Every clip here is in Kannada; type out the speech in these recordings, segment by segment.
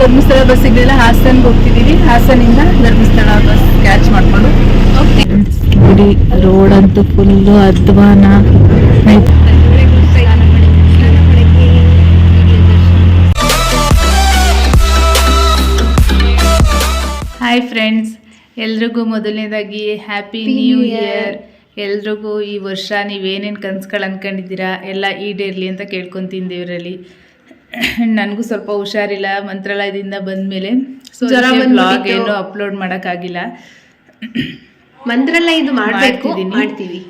ಧರ್ಮಸ್ಥಳ ಬಸ್ ಸಿಗಲಿಲ್ಲ ಹಾಸನ್ಗೆ ಹೋಗ್ತಿದ್ದೀವಿ ಹಾಸನಿಂದ ಧರ್ಮಸ್ಥಳ ಬಸ್ ಕ್ಯಾಚ್ ಮಾಡ್ಕೊಂಡು. ನೋಡಿ ರೋಡ್ ಅಂತೂ ಫುಲ್ಲು ಅಧ್ವಾನ. ಹಾಯ್ ಫ್ರೆಂಡ್ಸ್ ಎಲ್ರಿಗೂ ಮೊದಲನೇದಾಗಿ ಹ್ಯಾಪಿ ನ್ಯೂ ಇಯರ್ ಎಲ್ರಿಗೂ ಈ ವರ್ಷ ನೀವೇನೇನು ಕನಸುಗಳು ಅನ್ಕೊಂಡಿದ್ದೀರಾ? ಎಲ್ಲ ಈಡೇರಲಿ ಅಂತ ಕೇಳ್ಕೊತೀನಿ ದೇವರಲ್ಲಿ ನನಗೂ ಸ್ವಲ್ಪ ಹುಷಾರಿಲ್ಲ ಮಂತ್ರಾಲಯದಿಂದ ಬಂದಮೇಲೆ. ಸೊ ಜ್ವರ ಬ್ಲಾಗ್. ಏನು ಅಪ್ಲೋಡ್ ಮಾಡೋಕ್ಕಾಗಿಲ್ಲ. ಮಂತ್ರಾಲಯ ಇದು ಮಾಡಬೇಕು ಮಾಡ್ತೀವಿ.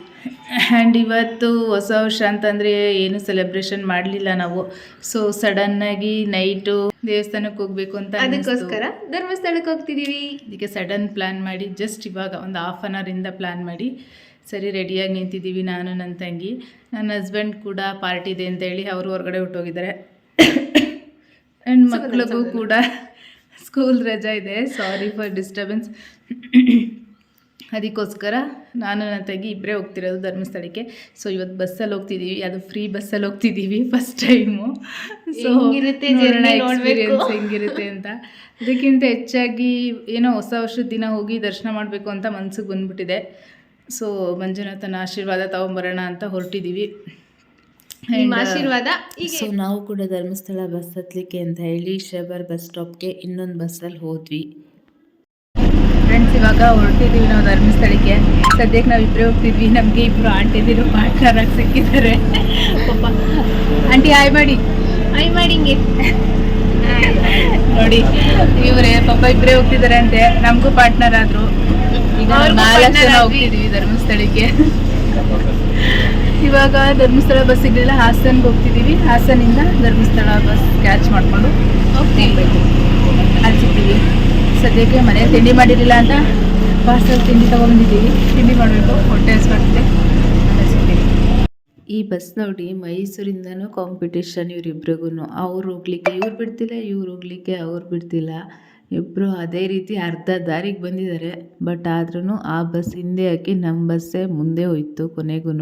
ಆ್ಯಂಡ್ ಇವತ್ತು ಹೊಸ ವರ್ಷ ಅಂತಂದರೆ ಏನು ಸೆಲೆಬ್ರೇಷನ್ ಮಾಡಲಿಲ್ಲ ನಾವು. ಸೊ ಸಡನ್ನಾಗಿ ನೈಟು ದೇವಸ್ಥಾನಕ್ಕೆ ಹೋಗ್ಬೇಕು ಅಂತ ಅದಕ್ಕೋಸ್ಕರ ಧರ್ಮಸ್ಥಳಕ್ಕೆ ಹೋಗ್ತಿದೀವಿ. ಇದಕ್ಕೆ ಸಡನ್ ಪ್ಲ್ಯಾನ್ ಮಾಡಿ ಜಸ್ಟ್ ಇವಾಗ ಒಂದು ಹಾಫ್ ಆನ್ ಅವರಿಂದ ಪ್ಲ್ಯಾನ್ ಮಾಡಿ. ಸರಿ ರೆಡಿಯಾಗಿ ನಿಂತಿದ್ದೀವಿ ನಾನು ನನ್ನ ತಂಗಿ. ನನ್ನ ಹಸ್ಬೆಂಡ್ ಕೂಡ ಪಾರ್ಟಿ ಇದೆ ಅಂತ ಹೇಳಿ ಅವರು ಹೊರಗಡೆ ಹೊಟ್ಟೋಗಿದ್ದಾರೆ. ಆ್ಯಂಡ್ ಮಕ್ಳಿಗೂ ಕೂಡ ಸ್ಕೂಲ್ ರಜಾ ಇದೆ. ಸಾರಿ ಫಾರ್ ಡಿಸ್ಟರ್ಬೆನ್ಸ್ ಅದಕ್ಕೋಸ್ಕರ ನಾನು ನನ್ನ ತಂಗಿ ಇಬ್ಬರೇ ಹೋಗ್ತಿರೋದು ಧರ್ಮಸ್ಥಳಕ್ಕೆ. ಸೊ ಇವತ್ತು ಬಸ್ಸಲ್ಲಿ ಹೋಗ್ತಿದ್ದೀವಿ ಅದು ಫ್ರೀ ಬಸ್ಸಲ್ಲಿ ಹೋಗ್ತಿದ್ದೀವಿ ಫಸ್ಟ್ ಟೈಮು ಸೊ ನೋಡ್ಬೇಕು. ಎಕ್ಸ್ಪೀರಿಯನ್ಸ್ ಹೆಂಗಿರುತ್ತೆ ಅಂತ. ಅದಕ್ಕಿಂತ ಹೆಚ್ಚಾಗಿ ಏನೋ ಹೊಸ ವರ್ಷದ ದಿನ ಹೋಗಿ ದರ್ಶನ ಮಾಡಬೇಕು ಅಂತ ಮನಸ್ಸಿಗೆ ಬಂದ್ಬಿಟ್ಟಿದೆ. ಸೊ ಮಂಜುನಾಥನ ಆಶೀರ್ವಾದ ತಗೊಂಬರೋಣ ಅಂತ ಹೊರಟಿದ್ದೀವಿ ನಿಮ್ಮ ಆಶೀರ್ವಾದ ಹೀಗೆ ಸೊ ನಾವು ಕೂಡ ಧರ್ಮಸ್ಥಳ ಬಸ್ ಹತ್ತಲಿಕ್ಕೆ ಅಂತ ಹೇಳಿ ಶಬರ್ ಬಸ್ ಸ್ಟಾಪ್ಗೆ ಇನ್ನೊಂದು ಬಸ್ಸಲ್ಲಿ ಹೋದ್ವಿ. ಫ್ರೆಂಡ್ಸ್ ಇವಾಗ ಹೊರಟಿದ್ದೀವಿ ನಾವು ಧರ್ಮಸ್ಥಳಕ್ಕೆ. ಸದ್ಯಕ್ಕೆ ನಾವು ಇಬ್ಬರೇ ಹೋಗ್ತಿದ್ವಿ. ನಮಗೆ ಇಬ್ಬರು ಆಂಟಿದಿರು ಪಾರ್ಟ್ನರ್ ಆಗಿ ಸಿಕ್ಕಿದ್ದಾರೆ. ಪಾಪ. ಆಂಟಿ ಹಾಯ್ ಮಾಡಿ. ಹಾಯ್ ಮಾಡಿ ಹಿಂಗೆ. ನೋಡಿ ಇವರೇ ಪಾಪ ಇಬ್ಬರೇ ಹೋಗ್ತಿದ್ದಾರೆ ಅಂತೆ ನಮಗೂ ಪಾರ್ಟ್ನರ್ ಆದ್ರು. ಈಗ ನಾಲ್ಕು ಜನ. ಹೋಗ್ತಿದೀವಿ ಧರ್ಮಸ್ಥಳಕ್ಕೆ. ಇವಾಗ ಧರ್ಮಸ್ಥಳ ಬಸ್ ಸಿಗಲಿಲ್ಲ ಹಾಸನ್ಗೆ ಹೋಗ್ತಿದ್ದೀವಿ ಹಾಸನಿಂದ ಧರ್ಮಸ್ಥಳ ಬಸ್ ಕ್ಯಾಚ್ ಮಾಡಿಕೊಂಡು ಹೋಗ್ತೀವಿ ಸಿಗ್ತೀವಿ ಸದ್ಯಕ್ಕೆ ಮನೆ ತಿಂಡಿ ಮಾಡಿರಲಿಲ್ಲ ಅಂತ ಪಾರ್ಸಲ್ ತಿಂಡಿ ತೊಗೊಂಡಿದ್ದೀವಿ. ತಿಂಡಿ ಮಾಡಬೇಕು. ಹೊಟ್ಟೆ ಹಸ್ಬಾರ್ತಿದೆ ಈ ಬಸ್ ನೋಡಿ ಮೈಸೂರಿಂದನೂ ಕಾಂಪಿಟೇಷನ್ ಇವರಿಬ್ರಿಗೂ ಅವ್ರು ಹೋಗ್ಲಿಕ್ಕೆ ಇವ್ರು ಬಿಡ್ತಿಲ್ಲ ಇವ್ರು ಹೋಗ್ಲಿಕ್ಕೆ ಅವ್ರು ಬಿಡ್ತಿಲ್ಲ. ಇಬ್ಬರು ಅದೇ ರೀತಿ ಅರ್ಧ ದಾರಿಗೆ ಬಂದಿದ್ದಾರೆ. ಬಟ್ ಆದ್ರೂ ಆ ಬಸ್ ಹಿಂದೆ ಹಾಕಿ ನಮ್ಮ ಬಸ್ಸೇ ಮುಂದೆ ಹೋಯಿತು ಕೊನೆಗೂ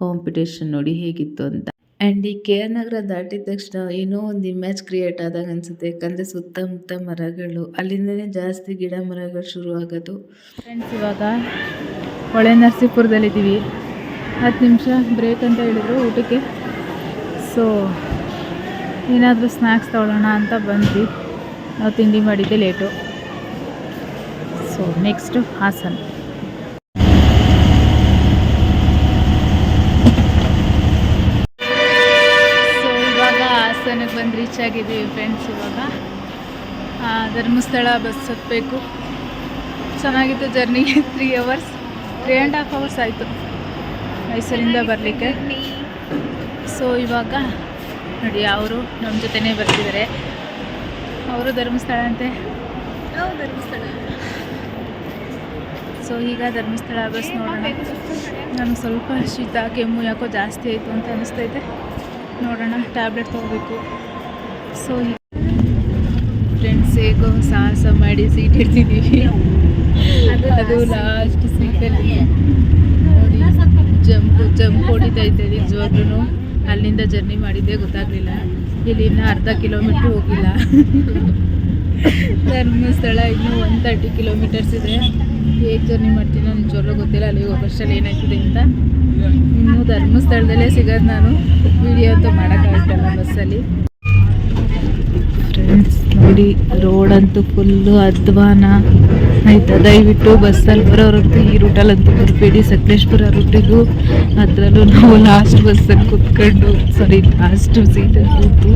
ಕಾಂಪಿಟೇಷನ್ ನೋಡಿ ಹೇಗಿತ್ತು ಅಂತ. ಆ್ಯಂಡ್ ಈ ಕೆ ಆರ್ ನಗರ ದಾಟಿದ ತಕ್ಷಣ ಏನೋ ಒಂದು ಇಮೇಜ್ ಕ್ರಿಯೇಟ್ ಆದಾಗ ಅನಿಸುತ್ತೆ. ಯಾಕಂದರೆ ಸುತ್ತಮುತ್ತ ಮರಗಳು, ಅಲ್ಲಿಂದನೇ ಜಾಸ್ತಿ ಗಿಡ ಮರಗಳು ಶುರು ಆಗೋದು. ಫ್ರೆಂಡ್ಸ್ ಇವಾಗ ಹೊಳೆ ನರಸೀಪುರದಲ್ಲಿದ್ದೀವಿ. ಹತ್ತು ನಿಮಿಷ ಬ್ರೇಕ್ ಅಂತ ಹೇಳಿದರು ಊಟಕ್ಕೆ. ಸೊ ಏನಾದರೂ ಸ್ನ್ಯಾಕ್ಸ್ ತಗೊಳ್ಳೋಣ ಅಂತ ಬಂದ್ವಿ. ನಾವು ತಿಂಡಿ ಮಾಡಿದ್ದೆ late so next Hassan. Reach ಆಗಿದ್ದೀವಿ ಫ್ರೆಂಡ್ಸ್ ಇವಾಗ. ಧರ್ಮಸ್ಥಳ ಬಸ್ ಹತ್ತಬೇಕು ಚೆನ್ನಾಗಿತ್ತು journey three hours three and half hours ಆಯಿತು ಮೈಸೂರಿಂದ ಬರಲಿಕ್ಕೆ. ಸೊ ಇವಾಗ ನೋಡಿ ಅವರು ನಮ್ಮ ಜೊತೆನೇ ಬರ್ತಿದ್ದಾರೆ ಅವರು ಧರ್ಮಸ್ಥಳ ಅಂತೆ. ಧರ್ಮಸ್ಥಳ. ಸೊ ಈಗ ಧರ್ಮಸ್ಥಳ ಬಸ್ ನೋಡೋಣ. ನನಗೆ ಸ್ವಲ್ಪ ಶೀತ ಕೆಮ್ಮು ಯಾಕೋ ಜಾಸ್ತಿ ಆಯಿತು ಅಂತ ಅನಿಸ್ತೈತೆ. ನೋಡೋಣ ಟ್ಯಾಬ್ಲೆಟ್ ತೊಗೋಬೇಕು. ಸೊ ಫ್ರೆಂಡ್ಸ್ ಸಾಹಸ ಮಾಡಿ ಸೀಟ್ ಇಡ್ತಿದ್ದೀವಿ ಅದು ಲಾಸ್ಟ್ ಸೀಟಲ್ಲಿ ನೋಡಿ ಜಂಪ್ ಜಂಪ್ ಹೊಡಿತಾ ಇದ್ದೆ ನಿಜವಾಗ್ಲೂ ಅಲ್ಲಿಂದ ಜರ್ನಿ ಮಾಡಿದ್ದೆ, ಗೊತ್ತಾಗಲಿಲ್ಲ. ಇಲ್ಲಿ ಇನ್ನೂ ಅರ್ಧ ಕಿಲೋಮೀಟ್ರ್ ಹೋಗಿಲ್ಲ. ಧರ್ಮಸ್ಥಳ ಇನ್ನೂ ಒನ್ ತರ್ಟಿ ಕಿಲೋಮೀಟರ್ಸ್ ಇದೆ. ಹೇಗೆ ಜರ್ನಿ ಮಾಡ್ತೀನೋ ಜ್ವರ ಗೊತ್ತಿಲ್ಲ, ಅಲ್ಲಿಗೆ ಹೋಗೋಷ್ಟಲ್ಲಿ ಏನಾಗ್ತಿದೆ ಅಂತ. ಇನ್ನು ಧರ್ಮಸ್ಥಳದಲ್ಲೇ ಸಿಗೋದು ನಾನು. ವಿಡಿಯೋ ಅಂತೂ ಮಾಡೋಕ್ಕಾಗ್ತಲ್ಲ ಬಸ್ಸಲ್ಲಿ ನೋಡಿ ರೋಡ್ ಅಂತೂ ಫುಲ್ಲು ಅಧ್ವಾನ ಆಯ್ತಾ? ದಯವಿಟ್ಟು ಬಸ್ಸಲ್ಲಿ ಬರೋರಂತೂ ಈ ರೂಟಲ್ಲಂತೂ ಬರಬೇಡಿ ಸಕಲೇಶ್ಪುರ ರೂಟಿಗೂ ಅದರಲ್ಲೂ ನಾವು ಲಾಸ್ಟ್ ಬಸ್ಸಲ್ಲಿ ಕುತ್ಕೊಂಡು ಸಾರಿ ಲಾಸ್ಟ್ ಸೀಟಲ್ಲಿ ಕೂತು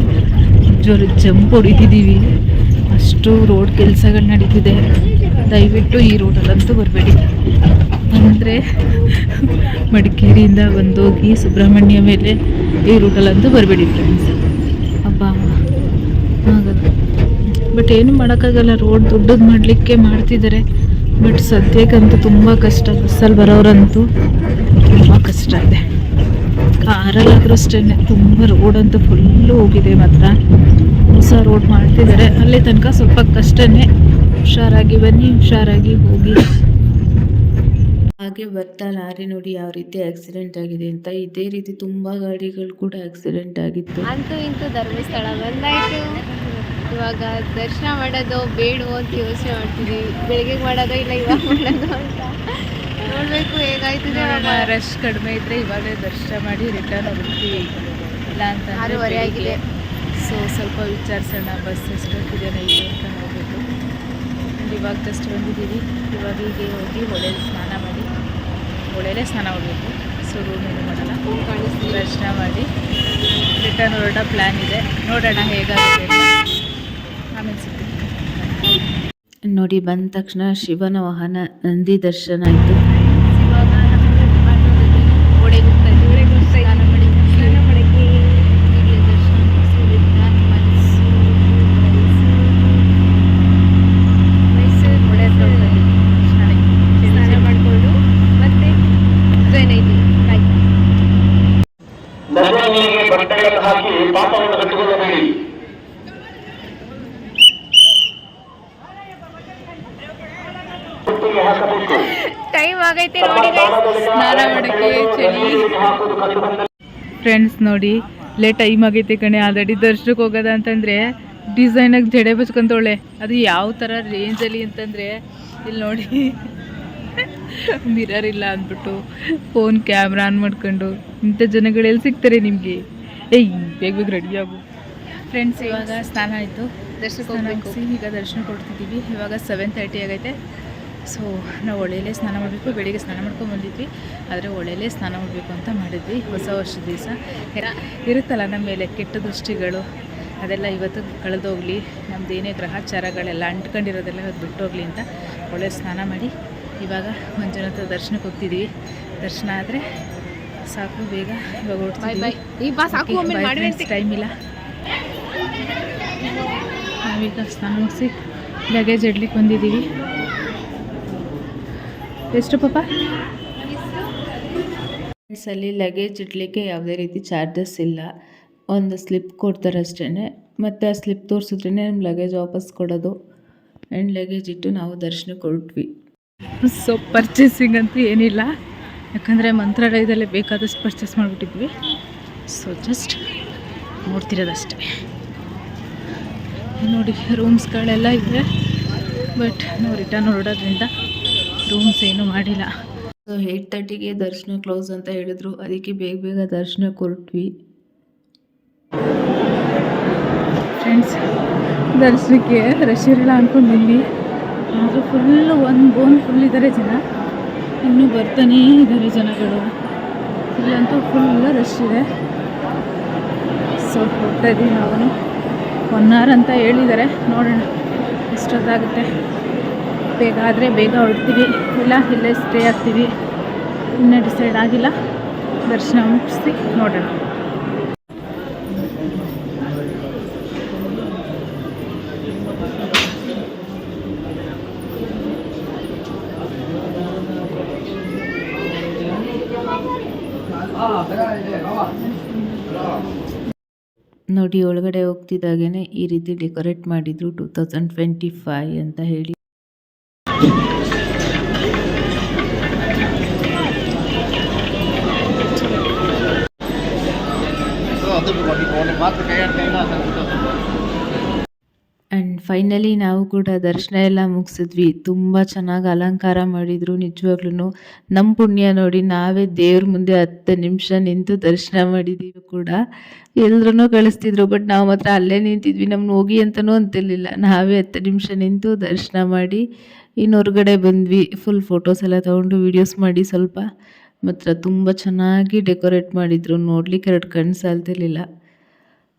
ಜೋರು ಜಂಪ್ ಹೊಡಿತಿದ್ದೀವಿ ಅಷ್ಟು ರೋಡ್ ಕೆಲಸಗಳು ನಡೀತಿದೆ. ದಯವಿಟ್ಟು ಈ ರೋಡಲ್ಲಂತೂ ಬರಬೇಡಿ. ಅಂದರೆ ಮಡಿಕೇರಿಯಿಂದ ಬಂದೋಗಿ ಸುಬ್ರಹ್ಮಣ್ಯ ಮೇಲೆ ಈ ರೂಟಲ್ಲಂತೂ ಬರಬೇಡಿ ಫ್ರೆಂಡ್ಸ್ ಅಬ್ಬಾ ಆಗಲ್ಲ ಬಟ್ ಏನು ಮಾಡೋಕ್ಕಾಗಲ್ಲ ರೋಡ್ ದೊಡ್ಡದು ಮಾಡಲಿಕ್ಕೆ ಮಾಡ್ತಿದ್ದಾರೆ ಬಟ್ ಸದ್ಯಕ್ಕಂತೂ ತುಂಬ ಕಷ್ಟ ಬಸ್ಸಲ್ಲಿ ಬರೋರಂತೂ ತುಂಬ ಕಷ್ಟ ಇದೆ. ಕಾರಲ್ಲಾದರೂ ಅಷ್ಟೇ, ತುಂಬ ರೋಡ್ ಅಂತೂ ಫುಲ್ಲು ಹೋಗಿದೆ ಮಾತ್ರ. ಹೊಸ ರೋಡ್ ಮಾಡ್ತಿದ್ದಾರೆ ಅಲ್ಲಿ ತನಕ ಸ್ವಲ್ಪ ಕಷ್ಟನೇ. ಹುಷಾರಾಗಿ ಬನ್ನಿ, ಹುಷಾರಾಗಿ ಹೋಗಿ. ಹಾಗೆ ಬರ್ತಾ ಲಾರಿ ನೋಡಿ ಯಾವ ರೀತಿ ಆಕ್ಸಿಡೆಂಟ್ ಆಗಿದೆ ಅಂತ. ಇದೇ ರೀತಿ ತುಂಬಾ ಗಾಡಿಗಳು ಕೂಡ ಆಕ್ಸಿಡೆಂಟ್ ಆಗಿತ್ತು. ಅಂತೂ ಇಂತೂ ಧರ್ಮಸ್ಥಳ ಬಂದಾಯ್ತು. ಇವಾಗ ದರ್ಶನ ಮಾಡೋದು ಬೇಡವೋ ಅಂತ ಯೋಚನೆ ಮಾಡ್ತಿದ್ದೀವಿ ಬೆಳಿಗ್ಗೆ ಮಾಡೋದೋ ಇಲ್ಲ ಇವಾಗ ಮಾಡೋದು ಅಂತ. ನೋಡಬೇಕು ಹೇಗಾಯ್ತದೆ ರಶ್ ಕಡಿಮೆ ಇದ್ದರೆ ಇವಾಗಲೇ ದರ್ಶನ ಮಾಡಿ ರಿಟರ್ನ್ ಹೋಗ್ತೀವಿ ಇಲ್ಲ ಅಂತ ಆರೂವರೆ ಆಗಿದೆ. ಸೊ ಸ್ವಲ್ಪ ವಿಚಾರಿಸೋಣ ಬಸ್ ಎಷ್ಟೊತ್ತಿದೆ ನೈಟ್ ಅಂತ ನೋಡಬೇಕು ಅಂಡ್ ಇವಾಗ ಜಸ್ಟ್ ಬಂದಿದ್ದೀವಿ. ಇವಾಗ ಹೀಗೆ ಹೋಗಿ ಹೊಳೆಯಲ್ಲಿ ಸ್ನಾನ ಮಾಡಿ ಹೊಳೆಯಲ್ಲೇ ಸ್ನಾನ ಹೋಗಬೇಕು ಸೊ ರೂಮ್ ಏನು ಮಾಡೋಣ ದರ್ಶನ ಮಾಡಿ ರಿಟರ್ನ್ ಹೊರಡೋ ಪ್ಲ್ಯಾನ್ ಇದೆ. ನೋಡೋಣ ಹೇಗಾಗುತ್ತೆ. ಆಮೇಲೆ ಸಿಗ್ತೀನಿ ನೋಡಿ ಬಂದ ತಕ್ಷಣ ಶಿವನ ವಾಹನ ನಂದಿ ದರ್ಶನ ಆಯಿತು ಇವಾಗ ಹೊಳೆಗೆ ಹೋಗ್ತಾ ಇದ್ದೀವಿ ಸ್ನಾನ ಮಾಡಿ ಸ್ನಾನ ಮಾಡಕ್ಕೆ ಈಗಲೇ ದರ್ಶನ ಮುಗಿಸಿದ್ರಿಂದ ಮೈಸೂರು ಮೈಸೂರು ಹೊಳೆ ಹತ್ರ ಹೋಗ್ತಾ ಇದ್ದೀವಿ ಸ್ನಾನಕ್ಕೆ. ಸ್ನಾನ ಮಾಡಿಕೊಂಡು ಮತ್ತೆ ಜಾಯ್ನ್ ಆಯ್ತೀವಿ ಬಾಯ್ ನದಿಯ ನೀರಿಗೆ ಬಟ್ಟೆಗಳನ್ನು ಹಾಕಿ ಪಾಪವನ್ನು ಕಟ್ಟಿಕೊಳ್ಳಬೇಡಿ ಕುತ್ತಿಗೆ ಹಾಕಬೇಕು ಟೈಮ್ ಆಗೈತೆ ನೋಡಿ ಸ್ನಾನ ಮಾಡಕ್ಕೆ ಚಳಿ. ಫ್ರೆಂಡ್ಸ್ ನೋಡಿ ಇಲ್ಲೇ ಟೈಮ್ ಆಗೈತೆ ಕಣೆ. ಆಲ್ರೆಡಿ ದರ್ಶನಕ್ಕೆ ಹೋಗೋದ ಅಂತಂದರೆ ಡಿಸೈನಾಗಿ ಜಡೆ ಬಚ್ಕೊಂತವಳೆ. ಅದು ಯಾವ ಥರ ರೇಂಜಲ್ಲಿ ಅಂತಂದರೆ ಇಲ್ಲಿ ನೋಡಿ. ಮಿರರ್ ಇಲ್ಲ ಅಂದ್ಬಿಟ್ಟು ಫೋನ್ ಕ್ಯಾಮ್ರಾ ಆನ್ ಮಾಡ್ಕೊಂಡು ಇಂಥ ಜನಗಳೆಲ್ಲಿ ಸಿಗ್ತಾರೆ ನಿಮಗೆ? ಏಯ್ ಬೇಗ ಬೇಗ ರೆಡಿ ಆಗು. ಫ್ರೆಂಡ್ಸ್ ಇವಾಗ ಸ್ನಾನ ಆಯಿತು. ದರ್ಶನ ಈಗ ದರ್ಶನ ಕೊಡ್ತಿದ್ದೀವಿ ಇವಾಗ ಸೆವೆನ್ ತರ್ಟಿ ಆಗೈತೆ. ಸೊ ನಾವು ಹೊಳೆಯಲ್ಲೇ ಸ್ನಾನ ಮಾಡಬೇಕು ಬೆಳಿಗ್ಗೆ ಸ್ನಾನ ಮಾಡ್ಕೊಂಡು ಬಂದಿದ್ವಿ. ಆದರೆ ಹೊಳೆಯಲ್ಲೇ ಸ್ನಾನ ಮಾಡಬೇಕು ಅಂತ ಮಾಡಿದ್ವಿ. ಹೊಸ ವರ್ಷದ ದಿವಸ. ಇರುತ್ತಲ್ಲ ನಮ್ಮ ಮೇಲೆ ಕೆಟ್ಟ ದೃಷ್ಟಿಗಳು? ಅದೆಲ್ಲ ಇವತ್ತು ಕಳೆದೋಗ್ಲಿ ನಮ್ದು ಏನೇ ಗ್ರಹಾಚಾರಗಳೆಲ್ಲ ಅಂಟ್ಕೊಂಡಿರೋದೆಲ್ಲ ಇವತ್ತು ಬಿಟ್ಟೋಗ್ಲಿ ಅಂತ ಒಳ್ಳೆ ಸ್ನಾನ ಮಾಡಿ. ಇವಾಗ ಮಂಜುನಾಥ ದರ್ಶನಕ್ಕೆ ಹೋಗ್ತಿದ್ದೀವಿ ದರ್ಶನ ಆದರೆ ಸಾಕು ಬೇಗ ಇವಾಗ ಹೊಡ್ತೀವಿ ಟೈಮ್ ಇಲ್ಲ. ನಾವೀಗ ಸ್ನಾನ ಮುಗಿಸಿ ಲಗೇಜ್ ಇಡ್ಲಿಕ್ಕೆ ಬಂದಿದ್ದೀವಿ. ಎಷ್ಟು ಪಾಪ? ಅಲ್ಲಿ ಲಗೇಜ್ ಇಡಲಿಕ್ಕೆ ಯಾವುದೇ ರೀತಿ ಚಾರ್ಜಸ್ ಇಲ್ಲ. ಒಂದು ಸ್ಲಿಪ್ ಕೊಡ್ತಾರೆ ಅಷ್ಟೇ ಮತ್ತು ಆ ಸ್ಲಿಪ್ ತೋರಿಸಿದ್ರೇ ನಮ್ಮ ಲಗೇಜ್ ವಾಪಸ್ ಕೊಡೋದು. ಆ್ಯಂಡ್ ಲಗೇಜ್ ಇಟ್ಟು ನಾವು ದರ್ಶನಕ್ಕೆ ಕೊಟ್ವಿ ಸೊ ಪರ್ಚೇಸಿಂಗ್ ಅಂತೂ ಏನಿಲ್ಲ. ಯಾಕಂದರೆ ಮಂತ್ರಾಲಯದಲ್ಲೇ ಬೇಕಾದಷ್ಟು ಪರ್ಚೇಸ್ ಮಾಡಿಬಿಟ್ಟಿದ್ವಿ. ಸೊ ಜಸ್ಟ್ ನೋಡ್ತಿರೋದಷ್ಟೇ. ನೋಡಿ ರೂಮ್ಸ್ಗಳೆಲ್ಲ ಇದೆ. ಬಟ್ ನಾವು ರಿಟರ್ನ್ ಹೊರಡೋದ್ರಿಂದ ರೂಮ್ಸ್ ಏನೂ ಮಾಡಿಲ್ಲ. ಸೊ ಏಯ್ಟ್ ತರ್ಟಿಗೆ ದರ್ಶನ ಕ್ಲೋಸ್ ಅಂತ ಹೇಳಿದ್ರು. ಅದಕ್ಕೆ ಬೇಗ ಬೇಗ ದರ್ಶನ ಕೊಟ್ವಿ. ಫ್ರೆಂಡ್ಸ್ ದರ್ಶನಕ್ಕೆ ರಶ್ ಇರಲ್ಲ ಅಂದ್ಕೊಂಡು ಬಂದ್ವಿ. ಆದರೆ ಫುಲ್ಲು ಒಂದು ಬೋನ್ ಫುಲ್ ಇದ್ದಾರೆ ಜನ. ಇನ್ನೂ ಬರ್ತಾನೇ ಇದ್ದಾರೆ ಜನಗಳು. ಇಲ್ಲಂತೂ ಫುಲ್ ರಶ್ ಇದೆ. ಸೊ ಹೋಗ್ತಾ ಇದ್ದೀವಿ ನಾವು. ಒನ್ ಅವರ್ ಅಂತ ಹೇಳಿದ್ದಾರೆ. ನೋಡೋಣ. ಎಷ್ಟೊತ್ತಾಗುತ್ತೆ. ಬೇಗ ಆದರೆ ಬೇಗ ಹೊರಡ್ತೀವಿ. ಇಲ್ಲ, ಇಲ್ಲೇ ಸ್ಟೇ ಆಗ್ತೀವಿ. ಇನ್ನೂ ಡಿಸೈಡ್ ಆಗಿಲ್ಲ. ದರ್ಶನ ಮುಗಿಸಿ ನೋಡೋಣ. ನೋಡಿ, ಒಳಗಡೆ ಹೋಗ್ತಿದ್ದಾಗೇ ಈ ರೀತಿ ಡೆಕೋರೇಟ್ ಮಾಡಿದ್ರು ಟೂ ತೌಸಂಡ್ ಟ್ವೆಂಟಿ ಫೈ ಅಂತ ಹೇಳಿ. ಆ್ಯಂಡ್ ಫೈನಲಿ ನಾವು ಕೂಡ ದರ್ಶನ ಎಲ್ಲ ಮುಗಿಸಿದ್ವಿ. ತುಂಬ ಚೆನ್ನಾಗಿ ಅಲಂಕಾರ ಮಾಡಿದರು ನಿಜವಾಗ್ಲೂ ನಮ್ಮ ಪುಣ್ಯ ನೋಡಿ ನಾವೇ ದೇವ್ರ ಮುಂದೆ ಹತ್ತು ನಿಮಿಷ ನಿಂತು ದರ್ಶನ ಮಾಡಿದ್ದೀವಿ ಕೂಡ. ಎಲ್ಲರೂ ಕಳಿಸ್ತಿದ್ರು ಬಟ್ ನಾವು ಮಾತ್ರ ಅಲ್ಲೇ ನಿಂತಿದ್ವಿ. ನಮ್ಮನ್ನ ಹೋಗಿ ಅಂತಲೂ ಅಂತಿರಲಿಲ್ಲ. ನಾವೇ ಹತ್ತು ನಿಮಿಷ ನಿಂತು ದರ್ಶನ ಮಾಡಿ ಇನ್ನು ಹೊರಗಡೆ ಬಂದ್ವಿ. ಫುಲ್ ಫೋಟೋಸ್ ಎಲ್ಲ ತೊಗೊಂಡು ವೀಡಿಯೋಸ್ ಮಾಡಿ ಸ್ವಲ್ಪ. ಮಾತ್ರ ತುಂಬ ಚೆನ್ನಾಗಿ ಡೆಕೋರೇಟ್ ಮಾಡಿದರು. ನೋಡ್ಲಿಕ್ಕೆ ಎರಡು ಕಣ್ಣು ಸಾಲ್ತಿರ್ಲಿಲ್ಲ.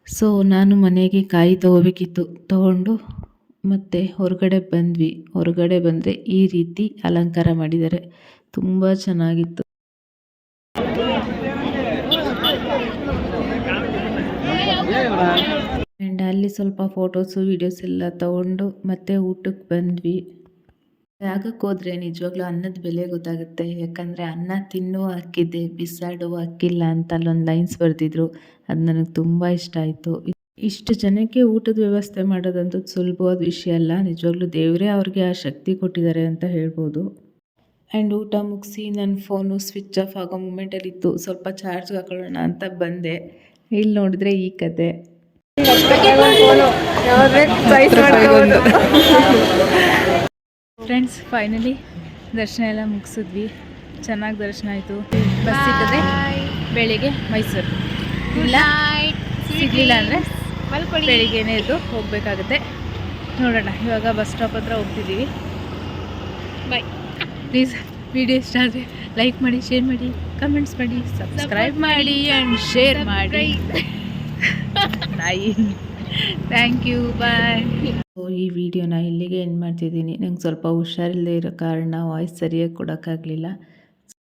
ಸೊ ನಾನು ಮನೆಗೆ ಕಾಯಿ ತೊಗೋಬೇಕಿತ್ತು. ತೊಗೊಂಡು ಮತ್ತು ಹೊರಗಡೆ ಬಂದ್ವಿ. ಹೊರಗಡೆ ಬಂದರೆ ಈ ರೀತಿ ಅಲಂಕಾರ ಮಾಡಿದ್ದಾರೆ. ತುಂಬ ಚೆನ್ನಾಗಿತ್ತು. ಆ್ಯಂಡ್ ಅಲ್ಲಿ ಸ್ವಲ್ಪ ಫೋಟೋಸು ವೀಡಿಯೋಸ್ ಎಲ್ಲ ತಗೊಂಡು ಮತ್ತೆ ಊಟಕ್ಕೆ ಬಂದ್ವಿ. ಜಾಗಕ್ಕೆ ಹೋದ್ರೆ ನಿಜವಾಗ್ಲೂ ಅನ್ನದ ಬೆಲೆ ಗೊತ್ತಾಗುತ್ತೆ. ಯಾಕಂದರೆ ಅನ್ನ ತಿನ್ನುವ ಹಕ್ಕಿದೆ ಬಿಸಾಡುವ ಅಕ್ಕಿಲ್ಲ ಅಂತ ಅಲ್ಲೊಂದು ಲೈನ್ಸ್ ಬರೆದಿದ್ರು. ಅದು ನನಗೆ ತುಂಬ ಇಷ್ಟ ಆಯಿತು. ಇಷ್ಟು ಜನಕ್ಕೆ ಊಟದ ವ್ಯವಸ್ಥೆ ಮಾಡೋದಂತೂ ಸುಲಭವಾದ ವಿಷಯ ಅಲ್ಲ. ನಿಜವಾಗ್ಲೂ ದೇವರೇ ಅವ್ರಿಗೆ ಆ ಶಕ್ತಿ ಕೊಟ್ಟಿದ್ದಾರೆ ಅಂತ ಹೇಳ್ಬೋದು. ಆ್ಯಂಡ್ ಊಟ ಮುಗಿಸಿ ನನ್ನ ಫೋನು ಸ್ವಿಚ್ ಆಫ್ ಆಗೋ ಮೂಮೆಂಟಲ್ಲಿತ್ತು ಸ್ವಲ್ಪ ಚಾರ್ಜ್ ಹಾಕೊಳ್ಳೋಣ ಅಂತ ಬಂದೆ. ಇಲ್ಲಿ ನೋಡಿದ್ರೆ ಈ ಕತೆ. ಫ್ರೆಂಡ್ಸ್ ಫೈನಲಿ ದರ್ಶನ ಎಲ್ಲ ಮುಗಿಸಿದ್ವಿ. ಚೆನ್ನಾಗಿ ದರ್ಶನ ಆಯಿತು. ಬಸ್ ಸಿಕ್ಕಿದ್ರೆ ಬೆಳಿಗ್ಗೆ ಮೈಸೂರು. ಇಲ್ಲ. ಸಿಗಲಿಲ್ಲ ಅಂದರೆ ಮಲ್ಕೊಳ್ಳಿ. ಬೆಳಿಗ್ಗೆನೇ ಇದ್ದು ಹೋಗಬೇಕಾಗುತ್ತೆ. ನೋಡೋಣ. ಇವಾಗ ಬಸ್ ಸ್ಟಾಪ್ ಹತ್ರ ಹೋಗ್ತಿದ್ದೀವಿ. ಬಾಯ್ ಪ್ಲೀಸ್ ವಿಡಿಯೋ ಇಷ್ಟ ಆದರೆ ಲೈಕ್ ಮಾಡಿ ಶೇರ್ ಮಾಡಿ ಕಮೆಂಟ್ಸ್ ಮಾಡಿ ಸಬ್ಸ್ಕ್ರೈಬ್ ಮಾಡಿ ಆ್ಯಂಡ್ ಶೇರ್ ಮಾಡಿ. ನಾಯಿ ಥ್ಯಾಂಕ್ ಯು ಬಾಯ್ ಈ ವಿಡಿಯೋನ ಇಲ್ಲಿಗೆ ಎಂಡ್ ಮಾಡ್ತಿದ್ದೀನಿ. ನಂಗೆ ಸ್ವಲ್ಪ ಹುಷಾರಿಲ್ಲದೆ ಇರೋ ಕಾರಣ ವಾಯ್ಸ್ ಸರಿಯಾಗಿ ಕೊಡೋಕ್ಕಾಗಲಿಲ್ಲ.